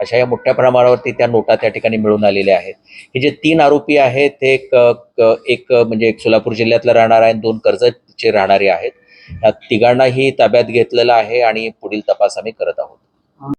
अशा या मोठ्या प्रमाणावरती त्या नोटा त्या ठिकाणी मिळून आलेल्या आहेत. हे जे तीन आरोपी आहेत ते एक एक म्हणजे एक सोलापूर जिल्ह्यातला राहणार आहे आणि दोन कर्जतचे राहणारे आहेत. या तिघांनाही ताब्यात घेतलेलं आहे आणि पुढील तपास आम्ही करत आहोत.